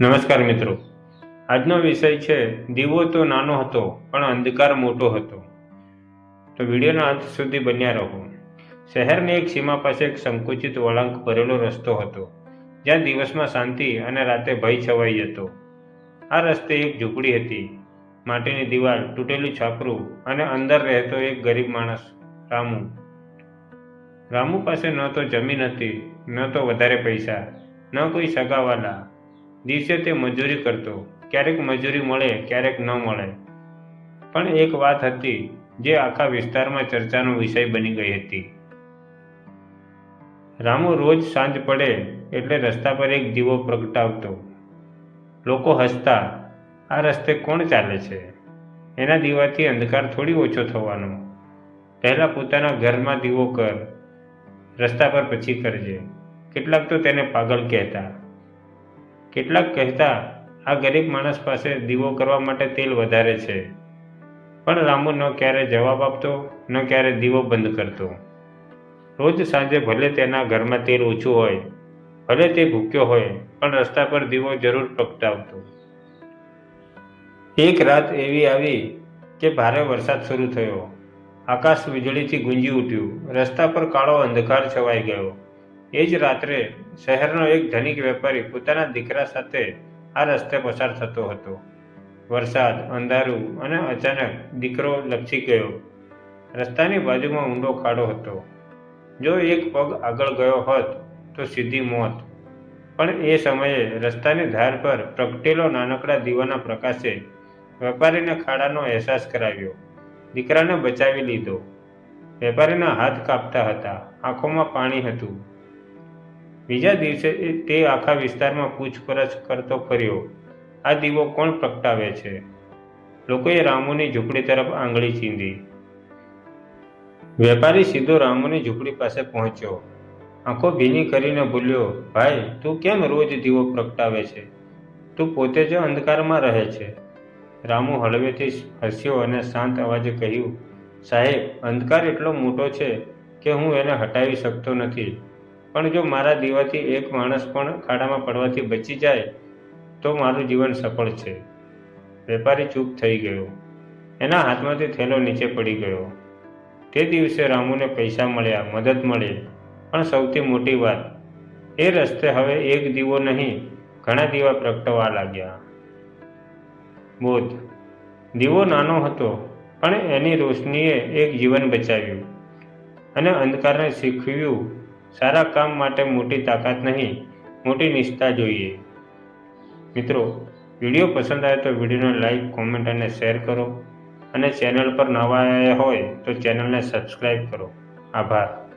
નમસ્કાર મિત્રો. આજનો વિષય છે, દીવો તો નાનો હતો, પણ અંધકાર મોટો હતો. તો વિડીયોના અંત સુધી બન્યા રહો. શહેરની એક સીમા પાસે એક સંકુચિત વળાંક ભરેલો રસ્તો હતો, જ્યાં દિવસમાં શાંતિ અને રાતે ભય છવાઈ હતો આ રસ્તે એક ઝૂંપડી હતી. માટીની દિવાલ તૂટેલું છાપરું અને અંદર રહેતો એક ગરીબ માણસ, રામુ. રામુ પાસે ન તો જમીન હતી, ન તો વધારે પૈસા, ન કોઈ સગાવાલા દિવસે તે મજૂરી કરતો. ક્યારેક મજૂરી મળે, ક્યારેક ન મળે. પણ એક વાત હતી જે આખા વિસ્તારમાં ચર્ચાનો વિષય બની ગઈ હતી. રામુ રોજ સાંજ પડે એટલે રસ્તા પર એક દીવો પ્રગટાવતો. લોકો હસતા, આ રસ્તે કોણ ચાલે છે? એના દીવાથી અંધકાર થોડી ઓછો થવાનો. પહેલાં પોતાના ઘરમાં દીવો કર, રસ્તા પર પછી કરજે. કેટલાક તો તેને પાગલ કહેતા. કેટલાક કહેતા, આ ગરીબ માણસ પાસે દીવો કરવા માટે તેલ વધારે છે. પણ રામુ ન ક્યારે જવાબ આપતો, ન ક્યારે દીવો બંધ કરતો. રોજ સાંજે ભલે તેના ઘરમાં તેલ ઓછું હોય, ભલે તે ભૂખ્યો હોય, પણ રસ્તા પર દીવો જરૂર પ્રગટાવતો એક રાત એવી આવી કે ભારે વરસાદ શરૂ થયો. આકાશ વીજળીથી ગુંજી ઉઠ્યું. રસ્તા પર કાળો અંધકાર છવાઈ ગયો. એ જ રાત્રે શહેરનો એક ધનિક વેપારી પોતાના દીકરા સાથે આ રસ્તે પસાર થતો હતો. વરસાદ, અંધારું અને અચાનક દીકરો લપસી ગયો. રસ્તાની બાજુમાં ઊંડો ખાડો હતો. જો એક પગ આગળ ગયો હોત તો સીધી મોત. પણ એ સમયે રસ્તાની ધાર પર પ્રગટેલો નાનકડા દીવાના પ્રકાશે વેપારીને ખાડાનો અહેસાસ કરાવ્યો. દીકરાને બચાવી લીધો. વેપારીના હાથ કાપતા હતા. આંખોમાં પાણી હતું. બીજા દિવસે તે આખા વિસ્તારમાં પૂછપરછ કરતો ફર્યો. આ દીવો કોણ પ્રગટાવે છે? લોકોએ રામુની ઝૂંપડી તરફ આંગળી ચીંધી. વેપારી સીધો રામુની ઝૂંપડી પાસે પહોંચ્યો. આંખો ભીની કરીને બોલ્યો, ભાઈ, તું કેમ રોજ દીવો પ્રગટાવે છે? તું પોતે જ અંધકારમાં રહે છે. રામુ હળવેથી હસ્યો અને શાંત અવાજે કહ્યું, સાહેબ, અંધકાર એટલો મોટો છે કે હું એને હટાવી શકતો નથી. પણ જો મારા દીવાથી એક માણસ પણ ખાડામાં પડવાથી બચી જાય, તો મારું જીવન સફળ છે. વેપારી ચૂપ થઈ ગયો. એના હાથમાંથી થેલો નીચે પડી ગયો. તે દિવસે રામુને પૈસા મળ્યા, મદદ મળી. પણ સૌથી મોટી વાત, એ રસ્તે હવે એક દીવો નહીં, ઘણા દીવા પ્રગટવા લાગ્યા. બોધ, દીવો નાનો હતો, પણ એની રોશનીએ એક જીવન બચાવ્યું અને અંધકારને શીખવ્યું. સારા કામ માટે મોટી તાકાત નહીં, મોટી નિષ્ઠા જોઈએ. મિત્રો, વીડિયો પસંદ આવે તો વિડીયોને લાઈક, કોમેન્ટ અને શેર કરો. અને ચેનલ પર નવા આવ્યા હોય તો ચેનલને સબસ્ક્રાઈબ કરો. આભાર.